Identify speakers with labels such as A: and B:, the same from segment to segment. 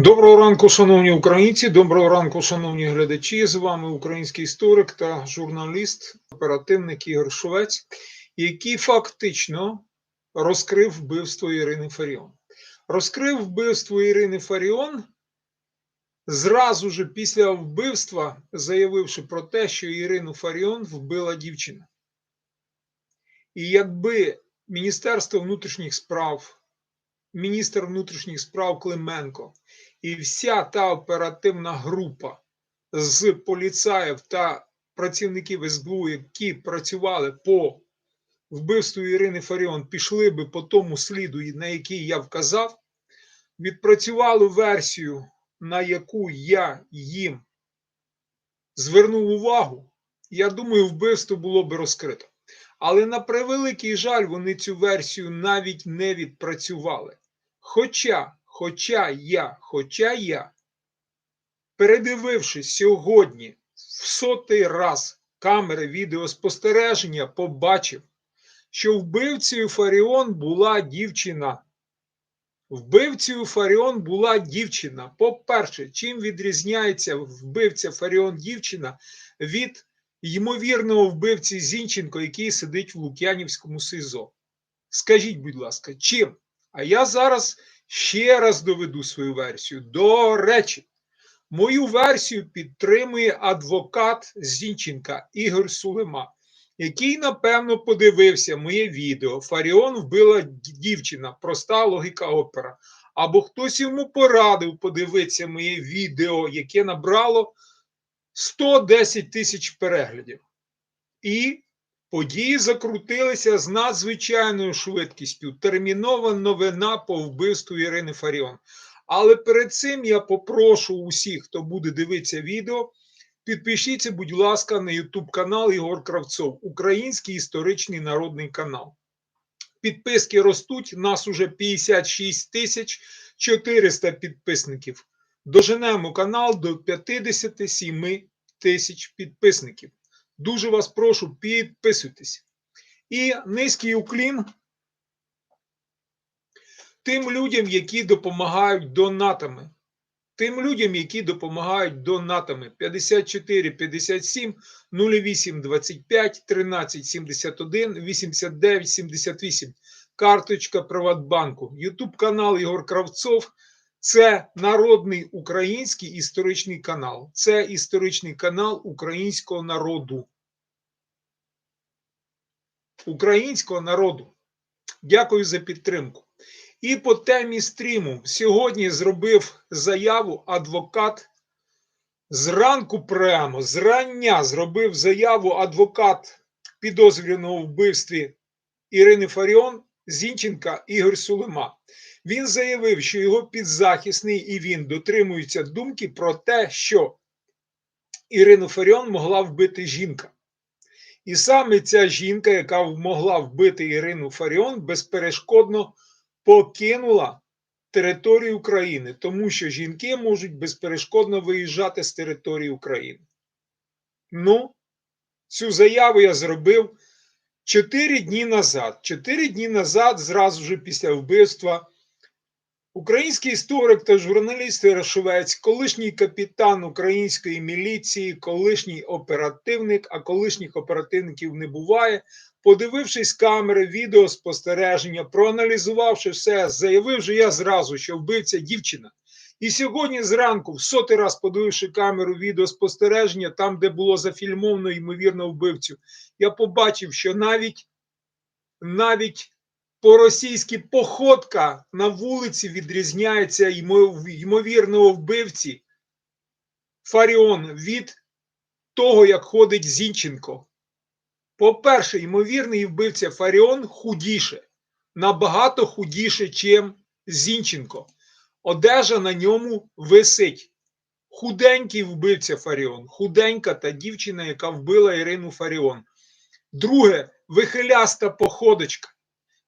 A: Доброго ранку, шановні українці, доброго ранку, шановні глядачі. З вами український історик та журналіст, оперативник Ігор Шовець, який фактично розкрив вбивство Ірини Фаріон. Розкрив вбивство Ірини Фаріон зразу ж після вбивства, заявивши про те, що Ірину Фаріон вбила дівчина. І якби Міністерство внутрішніх справ, міністр внутрішніх справ Клименко і вся та оперативна група з поліцаїв та працівників СБУ, які працювали по вбивству Ірини Фаріон, пішли би по тому сліду, на який я вказав, відпрацювали версію, на яку я їм звернув увагу, я думаю, вбивство було би розкрито. Але на превеликий жаль, вони цю версію навіть не відпрацювали. Хоча, хоча я, хоча я, передивившись сьогодні в сотий раз камери відеоспостереження, побачив, що вбивцею Фаріон була дівчина. Вбивцею Фаріон була дівчина. По-перше, чим відрізняється вбивця Фаріон дівчина від ймовірного вбивці Зінченко, який сидить в Лук'янівському СИЗО? Скажіть, будь ласка, чим? А я зараз ще раз доведу свою версію. До речі, мою версію підтримує адвокат Зінченка Ігор Сулема, який, напевно, подивився моє відео. Фаріон вбила дівчина, проста логіка опера. Або хтось йому порадив подивитися моє відео, яке набрало 110 тисяч переглядів. І Події закрутилися з надзвичайною швидкістю. Термінова новина по вбивству Ірини Фаріон. Але перед цим я попрошу усіх, хто буде дивитися відео, підпишіться, будь ласка, на YouTube канал Ігор Кравцов, Український історичний народний канал. Підписки ростуть, нас уже 56 тисяч 400 підписників. Доженемо канал до 57 тисяч підписників. Дуже вас прошу, підписуйтесь. І низький уклін тим людям, які допомагають донатами. Тим людям, які допомагають донатами 54 57 08 25 13 71 89 78. Карточка Приватбанку. Ютуб канал Ігор Кравцов. Це народний український історичний канал. Це історичний канал українського народу. Українського народу. Дякую за підтримку. І по темі стріму сьогодні зробив заяву адвокат. Зранку прямо, зрання зробив заяву адвокат підозрюваного вбивстві Ірини Фаріон Зінченка Ігор Сулема. Він заявив, що його підзахисний і він дотримуються думки про те, що Ірину Фаріон могла вбити жінка. І саме ця жінка, яка могла вбити Ірину Фаріон, безперешкодно покинула територію України, тому що жінки можуть безперешкодно виїжджати з території України. Ну, цю заяву я зробив 4 дні назад. 4 дні назад, зразу ж після вбивства. Український історик та журналіст Ярошовець, колишній капітан української міліції, колишній оперативник, а колишніх оперативників не буває. Подивившись камери, відеоспостереження, проаналізувавши все, заявив же я зразу, що вбивця дівчина. І сьогодні зранку, в сотий раз подививши камеру відеоспостереження, там, де було зафільмовано ймовірно вбивцю, я побачив, що навіть навіть по-російськи походка на вулиці відрізняється ймовірного вбивці Фаріон від того, як ходить Зінченко. По-перше, ймовірний вбивця Фаріон худіше, набагато худіше, чим Зінченко. Одежа на ньому висить. Худенький вбивця Фаріон, худенька та дівчина, яка вбила Ірину Фаріон. Друге, вихиляста походочка.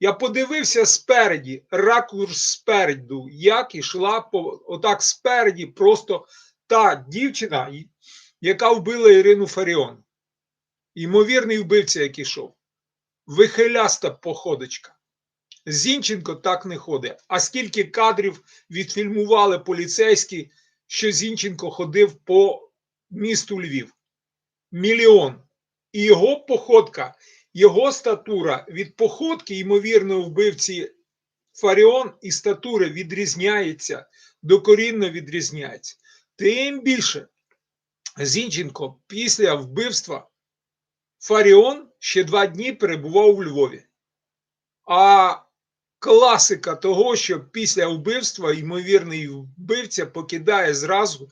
A: Я подивився спереді, ракурс спереду, як ішла по отак спереді, просто та дівчина, яка вбила Ірину Фаріон. Ймовірний вбивця, як ішов. Вихиляста походочка. Зінченко так не ходить. А скільки кадрів відфільмували поліцейські, що Зінченко ходив по місту Львів? Мільйон. І його походка, його статура від походки, ймовірно, вбивці Фаріон і статури відрізняється, докорінно відрізняється. Тим більше Зінченко після вбивства Фаріон ще два дні перебував у Львові. А класика того, що після вбивства ймовірний вбивця покидає зразу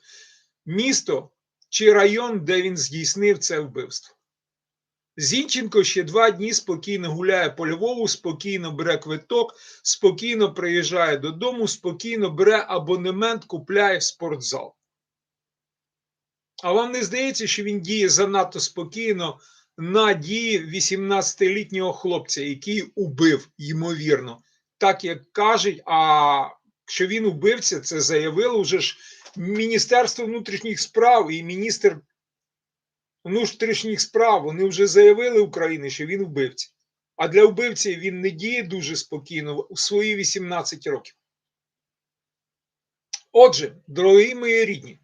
A: місто чи район, де він здійснив це вбивство. Зінченко ще два дні спокійно гуляє по Львову, спокійно бере квиток, спокійно приїжджає додому, спокійно бере абонемент, купляє в спортзал. А вам не здається, що він діє занадто спокійно на дії 18-літнього хлопця, який убив, ймовірно, так як кажуть, а що він убивця, це заявило вже ж Міністерство внутрішніх справ і міністр внутрішніх справ. Вони вже заявили Україні, що він вбивця. А для вбивці він не діє дуже спокійно у свої 18 років. Отже, дорогі мої рідні,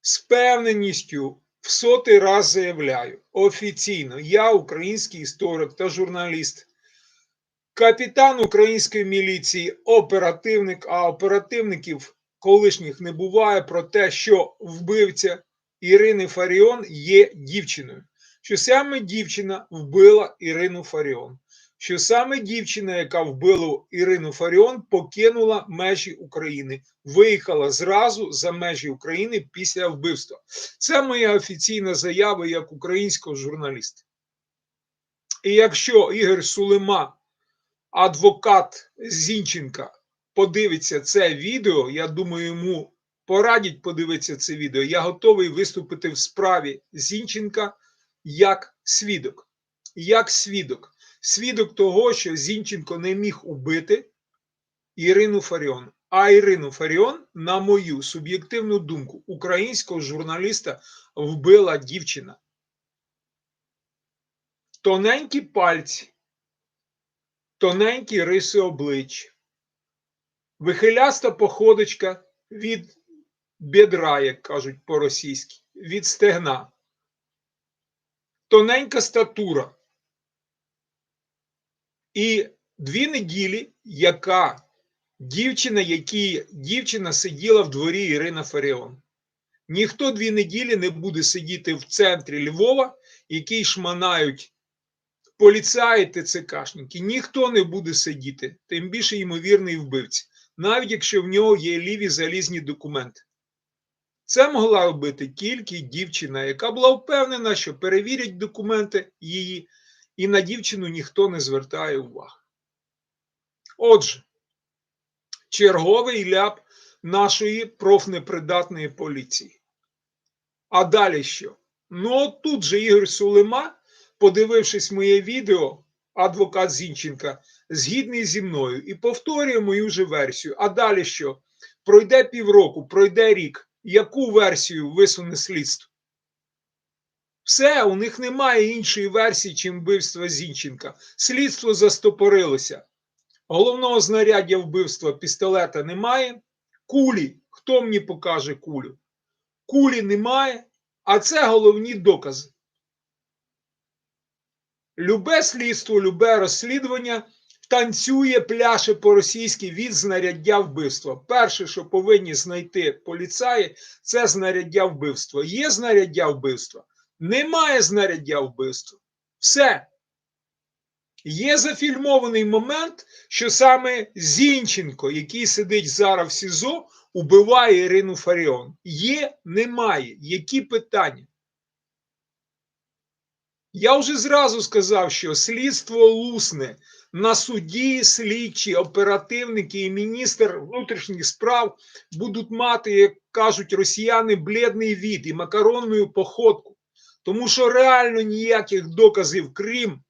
A: з певненістю в сотий раз заявляю офіційно, я український історик та журналіст, капітан української міліції, оперативник, а оперативників колишніх не буває про те, що вбивця Ірини Фаріон є дівчиною. Що саме дівчина вбила Ірину Фаріон. Що саме дівчина, яка вбила Ірину Фаріон, покинула межі України, виїхала зразу за межі України після вбивства. Це моя офіційна заява як українського журналіста. І якщо Ігор Сулема, адвокат Зінченка, подивиться це відео, я думаю, йому порадять подивитися це відео. Я готовий виступити в справі Зінченка як свідок. Як свідок. Свідок того, що Зінченко не міг убити Ірину Фаріон. А Ірину Фаріон, на мою суб'єктивну думку, українського журналіста вбила дівчина. Тоненькі пальці, тоненькі риси обличчя, вихиляста походочка від бедра, як кажуть по-російськи, від стегна, тоненька статура. І дві неділі, яка дівчина, які дівчина сиділа в дворі Ірина Фаріон. Ніхто дві неділі не буде сидіти в центрі Львова, який шманають поліцаї ТЦКшники. Ніхто не буде сидіти, тим більше ймовірний вбивця, навіть якщо в нього є ліві залізні документи. Це могла робити тільки дівчина, яка була впевнена, що перевірять документи її, і на дівчину ніхто не звертає уваги. Отже, черговий ляп нашої профнепридатної поліції. А далі що? Ну, от тут же Ігор Сулема, подивившись моє відео, адвокат Зінченка, згідний зі мною і повторює мою же версію. А далі що? Пройде півроку, пройде рік. Яку версію висуне слідство? Все, у них немає іншої версії, чим вбивство Зінченка. Слідство застопорилося. Головного знаряддя вбивства пістолета немає. Кулі. Хто мені покаже кулю? Кулі немає, а це головні докази. Любе слідство, любе розслідування танцює пляше по-російськи від знаряддя вбивства. Перше, що повинні знайти поліцаї, це знаряддя вбивства. Є знаряддя вбивства? Немає знаряддя вбивства. Все. Є зафільмований момент, що саме Зінченко, який сидить зараз в СІЗО, убиває Ірину Фаріон. Є, немає. Які питання? Я вже зразу сказав, що слідство лусне на суді, слідчі, оперативники і міністр внутрішніх справ будуть мати, як кажуть росіяни, бледний від і макаронну походку. Тому що реально ніяких доказів, крім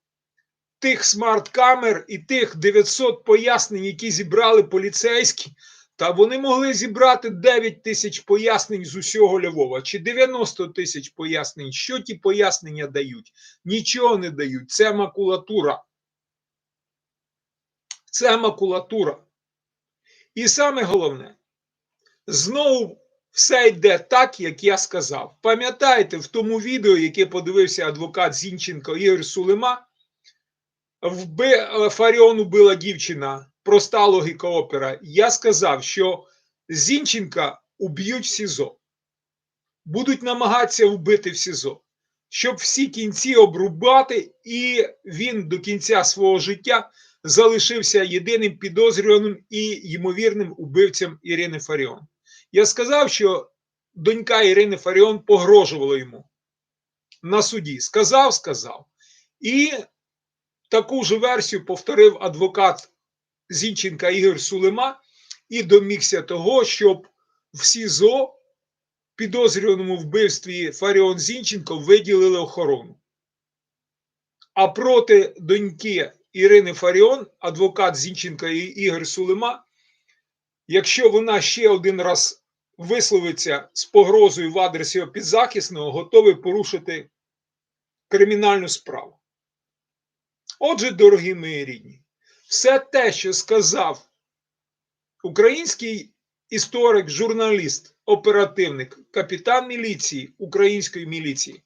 A: тих смарт-камер і тих 900 пояснень, які зібрали поліцейські, та вони могли зібрати 9 тисяч пояснень з усього Львова чи 90 тисяч пояснень. Що ті пояснення дають? Нічого не дають. Це макулатура. Це макулатура. І саме головне, знову все йде так, як я сказав. Пам'ятаєте, в тому відео, яке подивився адвокат Зінченко Ігор Сулима, вби... Фаріон убила дівчина, проста логіка опера. Я сказав, що Зінченка уб'ють в СІЗО, будуть намагатися вбити в СІЗО, щоб всі кінці обрубати, і він до кінця свого життя залишився єдиним підозрюваним і ймовірним убивцем Ірини Фаріон. Я сказав, що донька Ірини Фаріон погрожувала йому на суді. Сказав, сказав. І таку ж версію повторив адвокат Зінченка Ігор Сулима і домігся того, щоб в СІЗО підозрюваному вбивстві Фаріон Зінченко виділили охорону. А проти доньки Ірини Фаріон, адвокат Зінченка і Ігор Сулима, якщо вона ще один раз висловиться з погрозою в адрес його підзахисного, готовий порушити кримінальну справу. Отже, дорогі мої рідні, все те, що сказав український історик, журналіст, оперативник, капітан міліції української міліції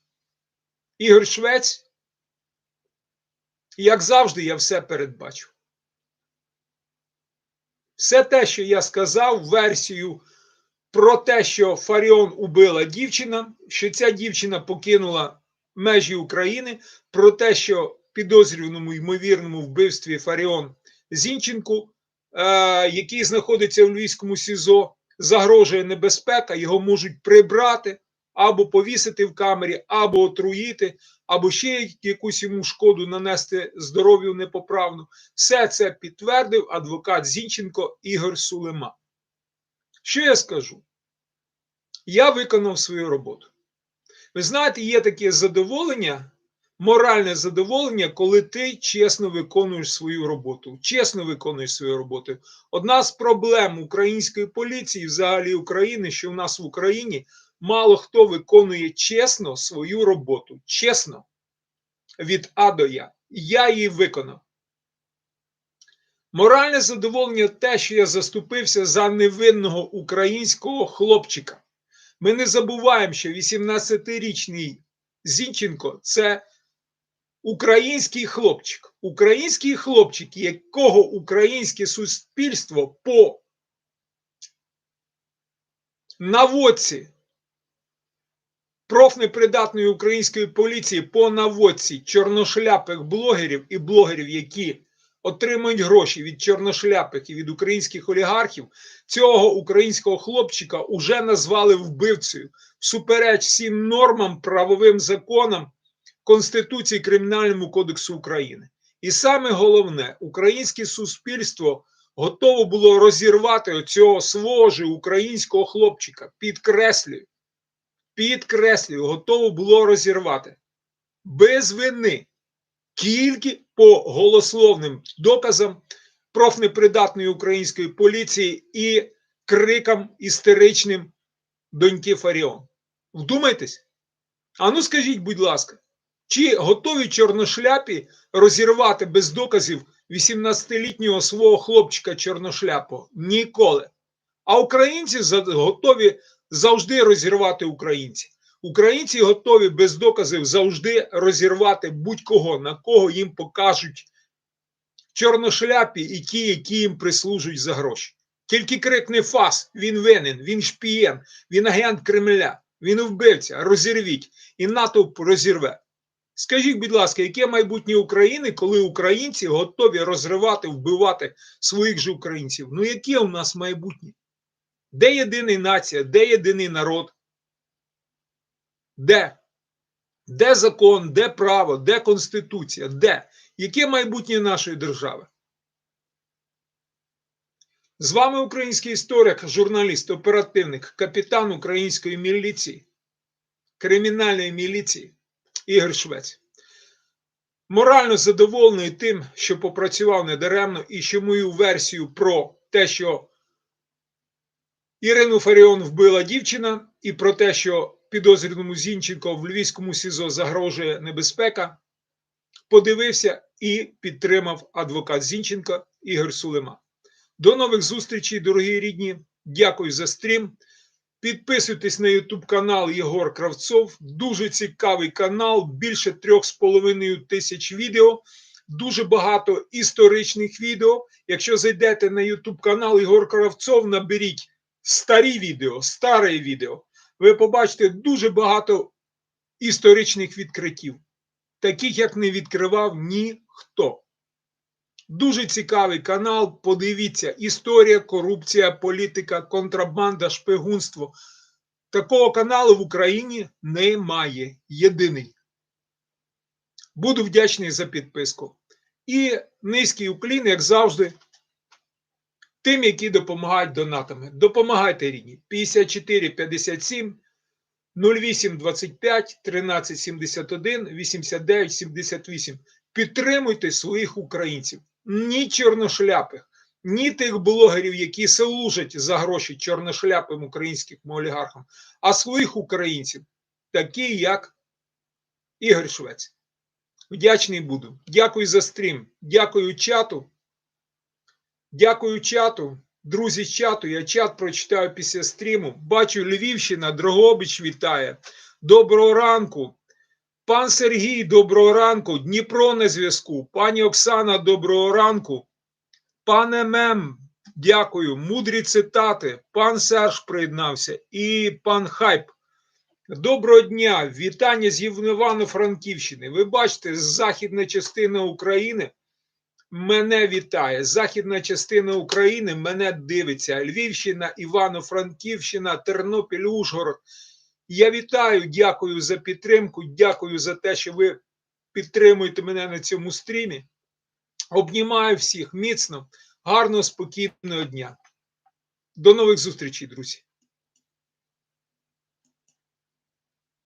A: Ігор Швець, як завжди, я все передбачу. Все те, що я сказав, версію про те, що Фаріон убила дівчина, що ця дівчина покинула межі України, про те, що підозрюваному ймовірному вбивстві Фаріон Зінченку, е, який знаходиться в Львівському СІЗО, загрожує небезпека, його можуть прибрати або повісити в камері, або отруїти, або ще якусь йому шкоду нанести здоров'ю непоправну. Все це підтвердив адвокат Зінченко Ігор Сулема. Що я скажу? Я виконав свою роботу. Ви знаєте, є таке задоволення, моральне задоволення, коли ти чесно виконуєш свою роботу. Чесно виконуєш свою роботу. Одна з проблем української поліції, взагалі України, що в нас в Україні мало хто виконує чесно свою роботу. Чесно, від А до Я. Я її виконав. Моральне задоволення те, що я заступився за невинного українського хлопчика. Ми не забуваємо, що 18-річний Зінченко це український хлопчик. Український хлопчик, якого українське суспільство по наводці профнепридатної української поліції по наводці чорношляпих блогерів і блогерів, які отримують гроші від чорношляпих і від українських олігархів, цього українського хлопчика уже назвали вбивцею всупереч всім нормам, правовим законам Конституції Кримінальному кодексу України. І саме головне, українське суспільство готово було розірвати оцього свого ж українського хлопчика. Підкреслюю, підкреслюю, готово було розірвати без вини, тільки по голословним доказам профнепридатної української поліції і крикам істеричним доньки Фаріон. Вдумайтесь? А ну скажіть, будь ласка, чи готові чорношляпі розірвати без доказів 18-літнього свого хлопчика чорношляпого? Ніколи. А українці готові завжди розірвати українців. Українці готові без доказів завжди розірвати будь-кого, на кого їм покажуть чорношляпі і ті, які їм прислужують за гроші. Тільки крикне фас, він винен, він шпієн, він агент Кремля, він вбивця, розірвіть, і натовп розірве. Скажіть, будь ласка, яке майбутнє України, коли українці готові розривати, вбивати своїх же українців? Ну, яке у нас майбутнє? Де єдина нація, де єдиний народ? Де? Де закон, де право, де конституція? Де? Яке майбутнє нашої держави? З вами український історик, журналіст, оперативник, капітан української міліції, кримінальної міліції Ігор Швець. Морально задоволений тим, що попрацював недаремно, і що мою версію про те, що Ірину Фаріон вбила дівчина, і про те, що підозрюваному Зінченко в Львівському СІЗО загрожує небезпека, подивився і підтримав адвокат Зінченко Ігор Сулема. До нових зустрічей, дорогі рідні. Дякую за стрім. Підписуйтесь на YouTube канал Єгор Кравцов. Дуже цікавий канал, більше трьох з половиною тисяч відео, дуже багато історичних відео. Якщо зайдете на YouTube канал Єгор Кравцов, наберіть старі відео, старе відео. Ви побачите дуже багато історичних відкриттів, таких як не відкривав ніхто. Дуже цікавий канал. Подивіться: історія, корупція, політика, контрабанда, шпигунство. Такого каналу в Україні немає. Єдиний. Буду вдячний за підписку. І низький уклін, як завжди, тим, які допомагають донатами. Допомагайте рідні. 54 57 08 25 13 71 89 78. Підтримуйте своїх українців. Ні чорношляпих, ні тих блогерів, які служать за гроші чорношляпим українським олігархам, а своїх українців, такі як Ігор Швець. Вдячний буду. Дякую за стрім. Дякую чату. Дякую чату. Друзі чату. Я чат прочитаю після стріму. Бачу, Львівщина, Дрогобич вітає. Доброго ранку. Пан Сергій, доброго ранку. Дніпро на зв'язку. Пані Оксана, доброго ранку. Пане Мем, дякую. Мудрі цитати. Пан Серж приєднався і пан Хайп. Доброго дня! Вітання з Івано-Франківщини. Ви бачите, західна частина України мене вітає. Західна частина України мене дивиться. Львівщина, Івано-Франківщина, Тернопіль, Ужгород. Я вітаю, дякую за підтримку. Дякую за те, що ви підтримуєте мене на цьому стрімі. Обнімаю всіх міцно, гарного, спокійного дня. До нових зустрічей, друзі.